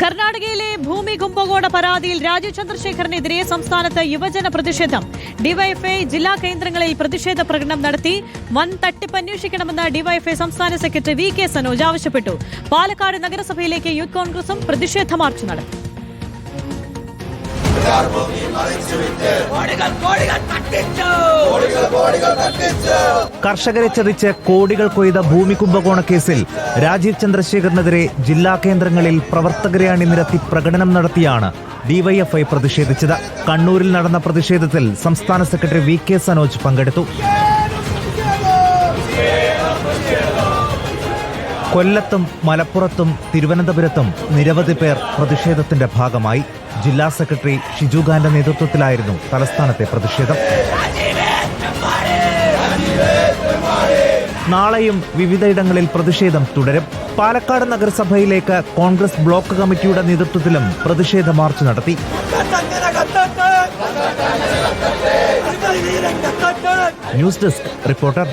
കർണാടകയിലെ ഭൂമി കുംഭകോണ പരാതിയിൽ രാജീവ് ചന്ദ്രശേഖരനെതിരെ സംസ്ഥാനത്ത് യുവജന പ്രതിഷേധം. ഡിവൈഎഫ്ഐ ജില്ലാ കേന്ദ്രങ്ങളിൽ പ്രതിഷേധ പ്രകടനം നടത്തി വൻ തട്ടിപ്പ് അന്വേഷിക്കണമെന്ന് ഡിവൈഎഫ്ഐ സംസ്ഥാന സെക്രട്ടറി വി കെ സനോജ് ആവശ്യപ്പെട്ടു. പാലക്കാട് നഗരസഭയിലേക്ക് യൂത്ത് കോൺഗ്രസും പ്രതിഷേധ മാർച്ച് നടത്തി. കർഷകരെ ചതിച്ച് കോടികൾ കൊയ്ത ഭൂമി കുംഭകോണ കേസിൽ രാജീവ് ചന്ദ്രശേഖറിനെതിരെ ജില്ലാ കേന്ദ്രങ്ങളിൽ പ്രവർത്തകരെ അണിനിരത്തി പ്രകടനം നടത്തിയാണ് ഡിവൈഎഫ്ഐ പ്രതിഷേധിച്ചത്. കണ്ണൂരിൽ നടന്ന പ്രതിഷേധത്തിൽ സംസ്ഥാന സെക്രട്ടറി വി കെ സനോജ് പങ്കെടുത്തു. കൊല്ലത്തും മലപ്പുറത്തും തിരുവനന്തപുരത്തും നിരവധി പേർ പ്രതിഷേധത്തിന്റെ ഭാഗമായി. ജില്ലാ സെക്രട്ടറി ഷിജു ഖാന്റെ നേതൃത്വത്തിലായിരുന്നു തലസ്ഥാനത്തെ പ്രതിഷേധം. നാളെയും വിവിധയിടങ്ങളിൽ പ്രതിഷേധം തുടരും. പാലക്കാട് നഗരസഭയിലേക്ക് കോൺഗ്രസ് ബ്ലോക്ക് കമ്മിറ്റിയുടെ നേതൃത്വത്തിലും പ്രതിഷേധ മാർച്ച് നടത്തി. News desk reporter